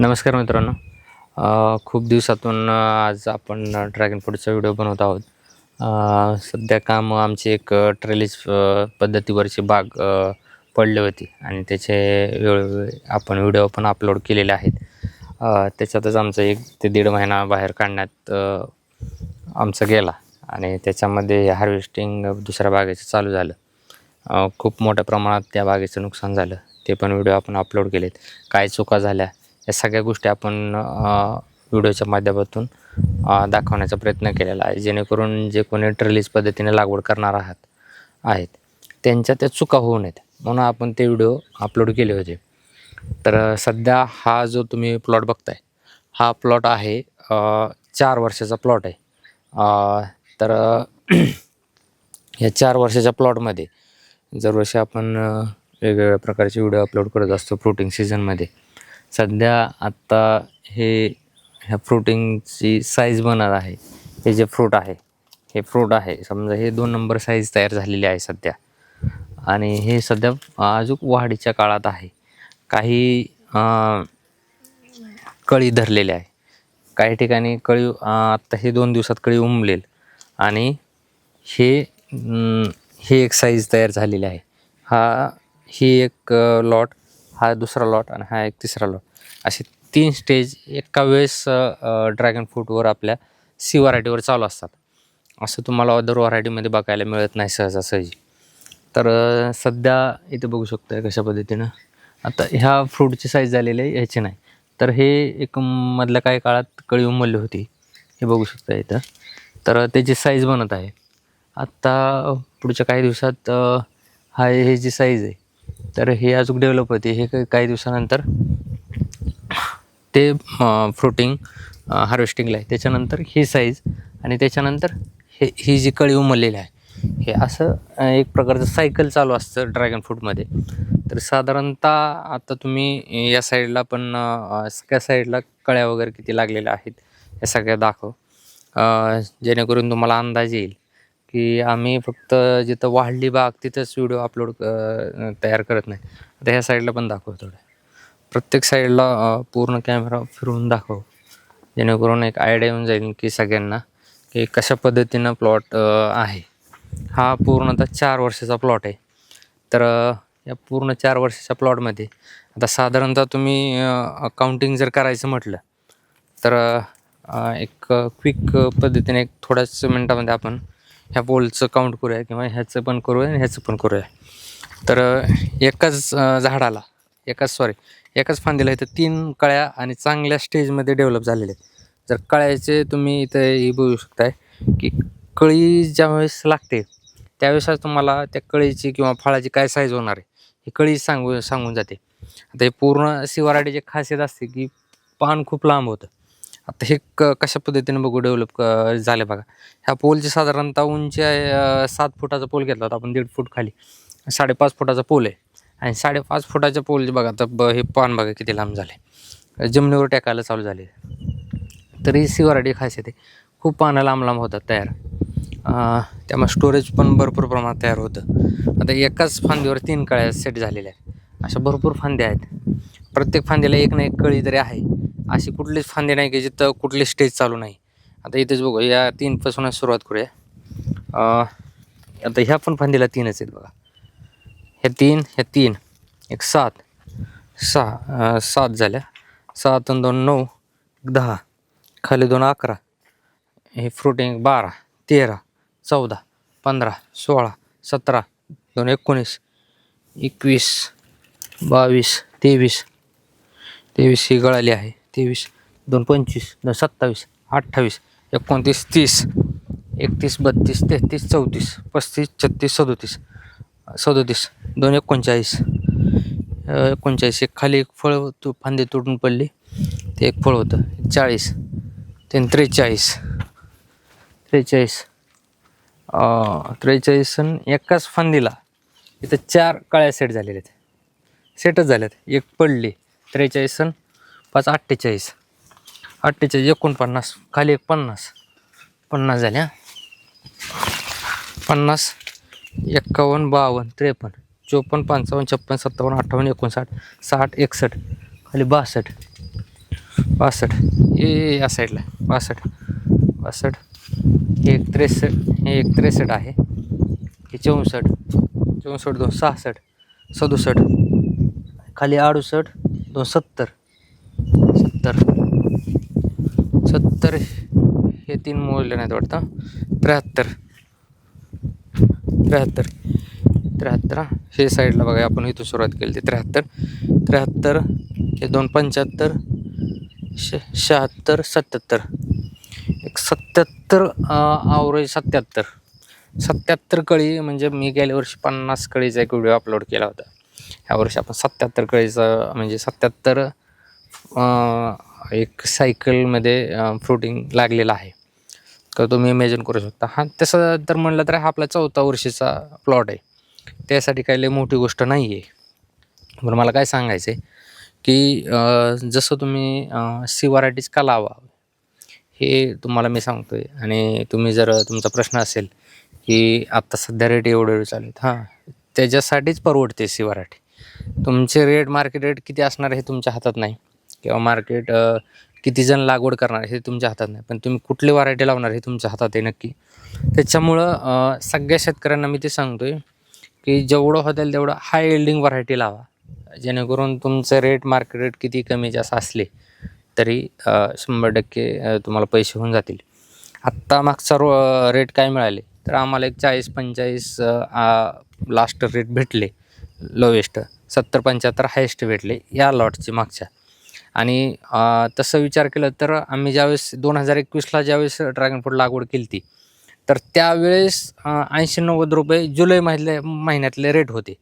नमस्कार मित्रांनो. खूप दिवसातून आज आपण ड्रॅगन फ्रूटचा व्हिडिओ बनवत आहोत. सध्या काम आमची एक ट्रेलिज पद्धतीवरची बाग पडली होती आणि त्याचे वेळोवेळी आपण व्हिडिओ पण अपलोड केलेले आहेत. त्याच्यातच आमचा एक ते दीड महिना बाहेर काढण्यात आमचा गेला आणि त्याच्यामध्ये हार्वेस्टिंग दुसऱ्या बागेचं चालू झालं. खूप मोठ्या प्रमाणात त्या बागेचं नुकसान झालं. ते पण व्हिडिओ आपण अपलोड केलेत. काय चुका झाल्या? या सगळ्या गोष्टी आपण व्हिडिओच्या माध्यमातून दाखवण्याचा प्रयत्न केलेला आहे. जेणेकरून जे कोणी ट्रलीज पद्धतीने लागवड करणार आहात आहेत त्यांच्या त्या चुका होऊ नयेत. म्हणून आपण ते व्हिडिओ अपलोड केले होते. तर सध्या हा जो तुम्ही प्लॉट बघताय हा प्लॉट आहे चार वर्षाचा प्लॉट आहे. तर या चार वर्षाच्या प्लॉटमध्ये दरवर्षी आपण वेगवेगळ्या प्रकारचे व्हिडिओ अपलोड करत असतो फ्रुटिंग सीझनमध्ये सध्या आत्ता हे ह्या फ्रुटिंगची साईज बनत आहे. हे जे फ्रूट आहे हे फ्रूट आहे. समजा हे दोन नंबर साईज तयार झालेली आहे सध्या. आणि हे सध्या अजून वाढीच्या काळात आहे. काही कळी धरलेली आहे. काही ठिकाणी कळी आत्ता हे दोन दिवसात कळी उमलेल. आणि हे हे एक साईज तयार झालेली आहे. हा ही एक लॉट हा दुसरा लॉट आणि हा एक तिसरा लॉट असे तीन स्टेज एका वेळेस ड्रॅगन फ्रूटवर आपल्या सी व्हरायटीवर चालू असतात. असं तुम्हाला अदर व्हरायटीमध्ये बघायला मिळत नाही सहजासहजी. तर सध्या इथे बघू शकता कशा पद्धतीनं. आता ह्या फ्रूटची साईज झालेली आहे ह्याची नाही. तर हे एक मधल्या काही काळात कळी उमलली होती. हे बघू शकता इथं. तर त्याची साईज बनत आहे. आत्ता पुढच्या काही दिवसात हा हे जी साईज आहे तर हे अजून डेव्हलप होते. हे काही- दिवसानंतर ते फ्रुटिंग हार्वेस्टिंगला आहे. त्याच्यानंतर ही साईज आणि त्याच्यानंतर हे ही जी कळी उमललेली आहे हे असं एक प्रकारचं सायकल चालू असतं ड्रॅगन फ्रूटमध्ये तर साधारणतः आता तुम्ही या साईडला पण सगळ्या साईडला कळ्या वगैरे किती लागलेल्या आहेत या सगळ्या दाखव. जेणेकरून तुम्हाला अंदाज येईल. की आम्ही फक्त जिथं वाढली बाग तिथंच व्हिडिओ अपलोड तयार करत नाही. आता ह्या साईडला पण दाखव थोडं. प्रत्येक साईडला पूर्ण कॅमेरा फिरवून दाखव. जेणेकरून एक आयडिया येऊन जाईल की सगळ्यांना की कशा पद्धतीनं प्लॉट आहे. हा पूर्णतः चार वर्षाचा प्लॉट आहे. तर या पूर्ण चार वर्षाच्या प्लॉटमध्ये आता साधारणतः तुम्ही अकाउंटिंग जर करायचं म्हटलं तर एक क्विक पद्धतीने एक थोड्याच मिनटामध्ये आपण ह्या बोलचं काउंट करूया किंवा ह्याचं पण करूया आणि ह्याचं पण करूया. तर एकाच झाडाला एकाच सॉरी एकाच फांदीला इथं तीन कळ्या आणि चांगल्या स्टेजमध्ये डेव्हलप झालेले आहेत. जर कळ्याचे तुम्ही इथं हे बघू शकताय की कळी ज्यावेळेस लागते त्यावेळेसच तुम्हाला त्या कळीची किंवा फळाची काय साईज होणार आहे ही कळी सांगू सांगून जाते. आता हे पूर्ण शिवाराडीची खासियत असते की पान खूप लांब होतं. आता हे क कशा पद्धतीने बघू डेव्हलप क झालं बघा. ह्या पोलची साधारणतः उंची आहे सात फुटाचा पोल घेतला होता आपण दीड फूट खाली. साडेपाच फुटाचा पोल आहे. आणि साडेपाच फुटाच्या पोल बघा तर ब हे पान बघा किती लांब झाले जमिनीवर टेकायला चालू झाले तरी सी खासियत आहे. खूप पानं लांब लांब होतात तयार. त्यामुळे स्टोरेज पण भरपूर प्रमाणात तयार होतं. आता एकाच फांदीवर तीन कळ्या सेट झालेल्या आहेत. अशा भरपूर फांद्या आहेत. प्रत्येक फांदीला एक ना एक कळी तरी आहे. अशी कुठलीच फांदी नाही की जिथं कुठली स्टेज चालू नाही. आता इथेच बघू या तीनपासूनच सुरुवात करूया. आता ह्या पण फांदीला तीनच आहेत बघा. ह्या तीन ह्या तीन एक सात सहा सात झाल्या. सात आणि दोन नऊ दहा खाली दोन अकरा हे फ्रुटिंग बारा तेरा चौदा पंधरा सोळा सतरा दोन एकोणीस एकवीस बावीस तेवीस तेवीस ही गळाली आहे. तेवीस दोन पंचवीस दोन सत्तावीस अठ्ठावीस एकोणतीस तीस एकतीस बत्तीस तेहतीस चौतीस पस्तीस छत्तीस सदोतीस सदोतीस दोन एकोणचाळीस एकोणचाळीस एक खाली एक फळ तू फांदी तुटून पडली ते एक फळ होतं चाळीस ते त्रेचाळीस त्रेचाळीस त्रेचाळीस आणि एकाच फांदीला इथं चार काळ्या सेट झालेल्या आहेत. सेटच झाल्यात एक पडली त्रेचाळीस आणि पाच अठ्ठेचाळीस. अठ्ठेचाळीस एकोणपन्नास खाली एक पन्नास. पन्नास झाल्या पन्नास एक्कावन्न बावन्न त्रेपन्न चोपन्न पंचावन्न छप्पन्न सत्तावन्न अठ्ठावन्न एकोणसाठ साठ एकसष्ट खाली बासष्ट. पासष्ट ए या साईडला. पासष्ट पासष्ट एक त्रेसष्ट हे एक त्रेसष्ट आहे. हे चौसष्ट. चौसष्ट दोन सहासष्ट सदुसष्ट. खाली अडुसष्ट दोन सत्तर. सत्तर हे तीन मोजले नाहीत वाटतं. त्र्याहत्तर. त्र्याहत्तर. त्र्याहत्तर हे? साईडला बघा आपण इथून सुरुवात केली ती. त्र्याहत्तर. त्र्याहत्तर हे दोन पंच्याहत्तर श शहात्तर सत्याहत्तर. एक सत्याहत्तर आवरेज सत्याहत्तर. सत्याहत्तर कळी म्हणजे मी गेल्या वर्षी पन्नास कळीचा एक व्हिडिओ अपलोड केला होता. ह्या वर्षी आपण सत्याहत्तर कळीचा म्हणजे सत्याहत्तर एक सायकलमध्ये फ्रुटिंग लागलेलं आहे. तर तुम्ही इमेजिन करू शकता. हा तसं तर म्हणलं तर हा आपला चौथा वर्षीचा प्लॉट आहे. त्यासाठी काही लई मोठी गोष्ट नाही आहे बरं मला काय सांगायचं आहे की जसं तुम्ही सी व्हरायटीज का लावा हे तुम्हाला मी सांगतो आहे आणि तुम्ही जर तुमचा प्रश्न असेल की आत्ता सध्या रेट एवढे एवढे चालू आहेत हां त्याच्यासाठीच परवडते सी व्हरायटी तुमचे रेट मार्केट रेट किती असणार हे तुमच्या हातात नाही. किंवा मार्केट किती जण लागवड करणार हे तुमच्या हातात नाही. पण तुम्ही कुठली व्हरायटी लावणार हे तुमच्या हातात आहे नक्की. त्याच्यामुळं सगळ्या शेतकऱ्यांना मी ते सांगतो आहे की जेवढं होतील तेवढं हाय एल्डिंग व्हरायटी लावा. जेणेकरून तुमचं रेट मार्केट रेट किती कमी जास्त असले तरी शंभर टक्के तुम्हाला पैसे होऊन जातील. आत्ता मागचा रो रेट काय मिळाले? तर आम्हाला एक चाळीस पंचेचाळीस लास्ट रेट भेटले लोवेस्ट सत्तर पंच्याहत्तर हायेस्ट भेटले या लॉटचे मागच्या. आणि तसं विचार केलं तर आम्ही ज्यावेळेस दोन हजार एकवीसला ज्यावेळेस ड्रॅगन फ्रूट लागवड केली ती तर त्यावेळेस ऐंशी नव्वद रुपये जुलै महिन्यातले महिन्यातले रेट होते.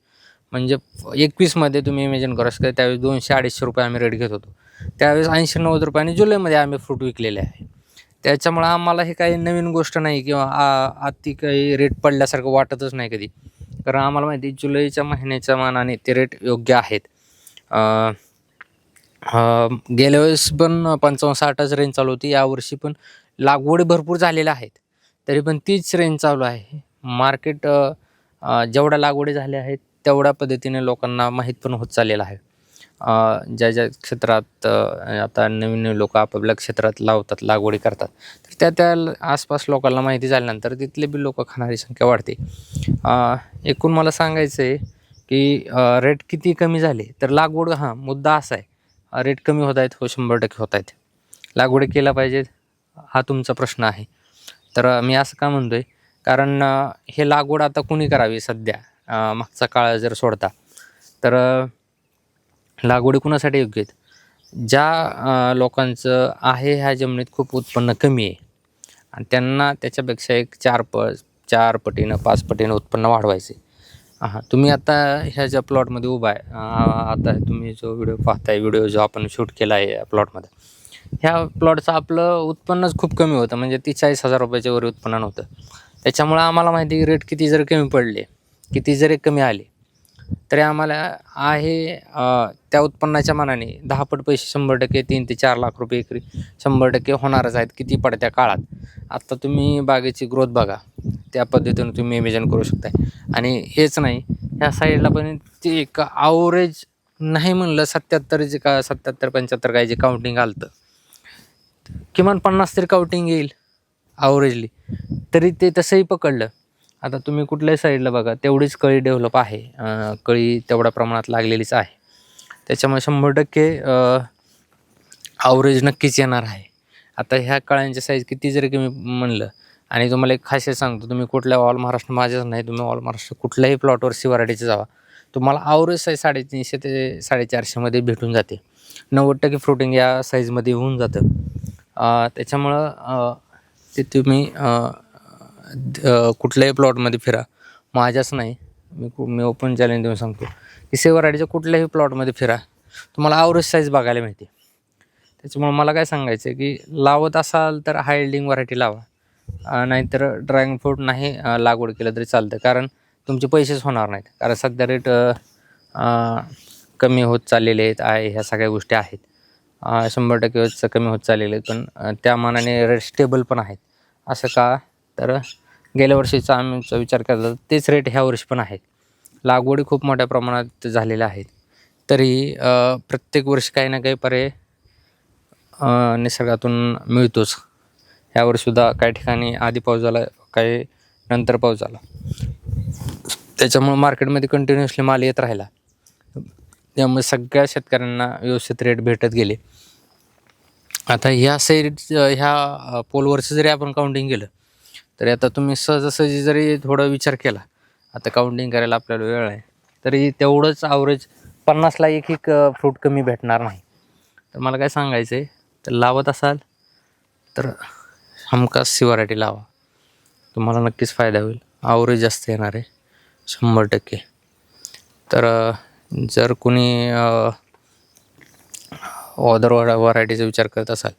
म्हणजे एकवीसमध्ये तुम्ही इमेजिन करा शकता त्यावेळेस दोनशे अडीचशे रुपये आम्ही रेट घेत होतो. त्यावेळेस ऐंशी नव्वद रुपयाने जुलैमध्ये आम्ही फ्रूट विकलेले आहे. त्याच्यामुळं आम्हाला हे काही नवीन गोष्ट नाही किंवा आ अति काही रेट पडल्यासारखं वाटतच नाही कधी. कारण आम्हाला माहिती आहे, जुलैच्या महिन्याच्या मानाने ते रेट योग्य आहेत. गेल्या वेळेस पण पंचावन्न साठच रेंज चालू होती. यावर्षी पण लागवड भरपूर झालेल्या आहेत. तरी पण तीच रेंज चालू आहे. मार्केट जेवढ्या लागवडी झाल्या आहेत तेवढ्या पद्धतीने लोकांना माहीत पण होत चाललेलं आहे. ज्या ज्या क्षेत्रात आता नवीन नवीन लोक आपापल्या क्षेत्रात लावतात लागवडी करतात तर त्या त्या आसपास लोकांना माहिती झाल्यानंतर तिथले बी लोक खाणारी संख्या वाढते. एकूण मला सांगायचं आहे की रेट किती कमी झाले तर लागवड हा मुद्दा असा आहे. रेट कमी होत आहेत हो शंभर टक्के होत आहेत. लागवडी केला पाहिजे हा तुमचा प्रश्न आहे. तर मी असं का म्हणतो आहे कारण हे लागवड आता कुणी करावी सध्या? मागचा काळ जर सोडता तर लागवडी कुणासाठी योग्य आहेत? ज्या लोकांचं आहे ह्या जमिनीत खूप उत्पन्न कमी आहे आणि त्यांना त्याच्यापेक्षा एक चार प चार पटीनं पाच पटीनं उत्पन्न वाढवायचे हां तुम्ही आता ह्या ज्या प्लॉटमध्ये उभा आहे आता तुम्ही जो व्हिडिओ पाहताय व्हिडिओ जो आपण शूट केला आहे या प्लॉटमध्ये ह्या प्लॉटचं आपलं उत्पन्नच खूप कमी होतं म्हणजे ती चाळीस हजार रुपयाच्या वर उत्पन्न नव्हतं. त्याच्यामुळं आम्हाला माहिती रेट किती जर कमी पडले किती जरी कमी आले तरी आम्हाला आहे त्या उत्पन्नाच्या मानाने दहा पट पैसे शंभर टक्के तीन ते चार लाख रुपये एकरी शंभर टक्के होणारच आहेत किती पडत्या काळात. आत्ता तुम्ही बागेची ग्रोथ बघा. त्या पद्धतीनं तुम्ही इमेजन करू शकताय. आणि हेच नाही ह्या साईडला पण ते एक आवरेज नाही म्हणलं सत्याहत्तर जे का सत्याहत्तर पंच्याहत्तर काय जे काउंटिंग आलं किमान पन्नास तरी काउंटिंग येईल आवरेजली तरी ते तसंही पकडलं. आता तुम्ही कुठल्याही साईडला बघा तेवढीच कळी डेव्हलप आहे. कळी तेवढ्या प्रमाणात लागलेलीच आहे. त्याच्यामुळे शंभर टक्के आवरेज नक्कीच येणार आहे. आता ह्या कळ्यांची साईज किती जरी कमी म्हणलं आणि तुम्हाला एक खासियत सांगतो तुम्ही कुठल्या ऑल महाराष्ट्र माझ्याच नाही तुम्ही ऑल महाराष्ट्र कुठल्याही प्लॉटवर शिवराडीचे जावा. तुम्हाला आवरेज साईज साडेतीनशे ते साडेचारशेमध्ये भेटून जाते. नव्वद टक्के फ्रुटिंग या साईजमध्ये होऊन जातं. त्याच्यामुळं ते तुम्ही द- कुठल्याही प्लॉटमध्ये फिरा. माझ्याच नाही. मी कु- मी ओपन चॅलेंज देऊन सांगतो. की सेवराडीच्या कुठल्याही प्लॉटमध्ये फिरा. तुम्हाला आवरेज साईज बघायला मिळते. त्याच्यामुळे मला काय सांगायचं आहे की लावत असाल तर हायल्डिंग व्हरायटी लावा. अं, नाहीतर ड्रॅगन फ्रूट नाही अं, लागवड केलं तरी चालतं. कारण तुमचे पैसेच होणार नाहीत. कारण सध्या रेट कमी होत चाललेले आहेत. आहे ह्या सगळ्या गोष्टी आहेत. अं, शंभर टक्के कमी होत चाललेले आहेत. पण अं, त्या मानाने रेट स्टेबल पण आहेत. असं का तर गेल्या वर्षीचा आम्हीचा विचार केला तेच रेट ह्या वर्षी पण आहेत. लागवडी खूप मोठ्या प्रमाणात झालेल्या आहेत. तरी प्रत्येक वर्षी काही ना काही पर्याय निसर्गातून मिळतोच. यावरसुद्धा काही ठिकाणी आधी पाऊस झाला काही नंतर पाऊस झाला. त्याच्यामुळं मार्केटमध्ये कंटिन्युअसली माल येत राहिला. त्यामुळे सगळ्या शेतकऱ्यांना व्यवस्थित रेट भेटत गेले. आता ह्या साईड ह्या पोलवरचं जरी आपण काउंटिंग केलं तरी आता तुम्ही सहजासहजी जरी थोडा विचार केला आता काउंटिंग करायला आपल्याला वेळ आहे तरी तेवढंच आवरेज पन्नासला एक एक फ्रूट कमी भेटणार नाही. तर मला काय सांगायचं आहे तर लावत असाल तर हमखास सी व्हरायटी लावा. तुम्हाला नक्कीच फायदा होईल. आवरेज जास्त येणार आहे शंभर टक्के. तर जर कोणी ऑदर व्हरायटीचा विचार करत असाल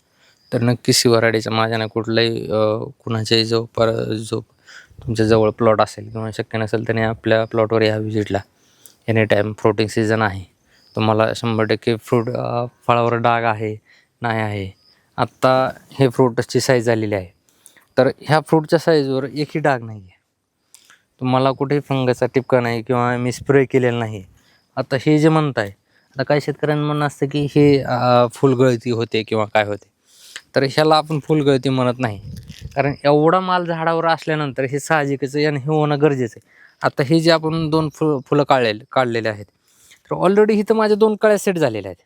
तर नक्की सी माझ्या ना कुठलाही कुणाच्याही जो पर जो तुमच्या जवळ प्लॉट असेल किंवा शक्य नसेल त्याने आपल्या प्लॉटवर या व्हिजिटला एनी टाईम फ्रुटिंग सीझन आहे. तुम्हाला शंभर टक्के फ्रूट फळावर डाग आहे नाही आहे. आत्ता हे फ्रूटची साईज झालेली आहे. तर ह्या फ्रूटच्या साईजवर एकही डाग नाही आहे तुम्हाला कुठेही फंगसचा टिपका नाही किंवा मी स्प्रे केलेला नाही. आता हे जे म्हणताय आता काही शेतकऱ्यांना म्हणणं असतं की हे फुलगळती होते किंवा काय होते. तर ह्याला आपण फुलगळती म्हणत नाही. कारण एवढा माल झाडावर असल्यानंतर हे साहजिकच आहे आणि हे होणं गरजेचं आहे. आता हे जे आपण दोन फु फुलं काढलेले काढलेले आहेत. तर ऑलरेडी इथं माझ्या दोन कळ्या सेट झालेल्या आहेत.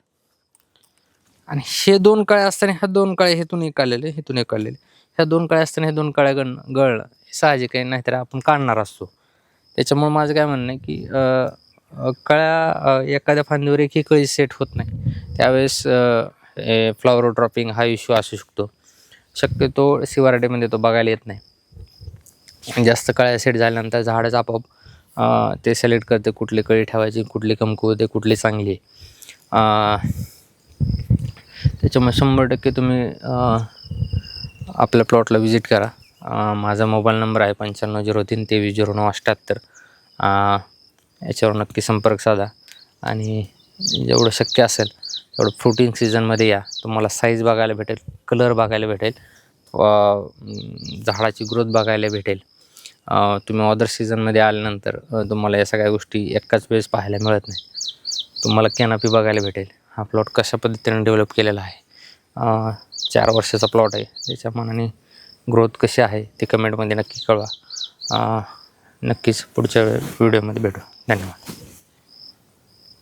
आणि हे दोन कळ्या असताना ह्या दोन कळ्या हेतून एक काढलेले हेतून एक काढलेले ह्या दोन कळ्या असताना हे दोन कळ्या गण गळणं हे साहजिक आहे नाहीतर आपण काढणार असतो. त्याच्यामुळे माझं काय म्हणणं आहे की कळ्या एखाद्या फांदीवर एकही कळी सेट होत नाही. त्यावेळेस फ्लॉवर ड्रॉपिंग हा इश्यू असू शकतो. शक्यतो शिवारडेमध्ये तो बघायला येत नाही. जास्त कळ्या सेट झाल्यानंतर झाडच आपोआप ते सिलेक्ट करते कुठली कळी ठेवायची कुठली कमकुवते कुठली चांगली आहे. त्याच्यामुळे शंभर टक्के तुम्ही आपल्या प्लॉटला व्हिजिट करा. माझा मोबाईल नंबर आहे पंच्याण्णव झिरो तीन तेवीस झिरो नऊ अठ्ठ्याहत्तर. याच्यावर नक्की संपर्क साधा. आणि जेवढं शक्य असेल थोडं फ्रुटिंग सीझनमध्ये या. तुम्हाला साईज बघायला भेटेल कलर बघायला भेटेल झाडाची ग्रोथ बघायला भेटेल. तुम्ही ऑदर सीझनमध्ये आल्यानंतर तुम्हाला या सगळ्या गोष्टी एकाच वेळेस पाहायला मिळत नाही. तुम्हाला कॅनपी बघायला भेटेल. हा प्लॉट कशा पद्धतीने डेव्हलप केलेला आहे. चार वर्षाचा प्लॉट आहे. त्याच्या मनाने ग्रोथ कशी आहे ते कमेंटमध्ये नक्की कळवा. नक्कीच पुढच्या व्हिडिओमध्ये भेटू. धन्यवाद.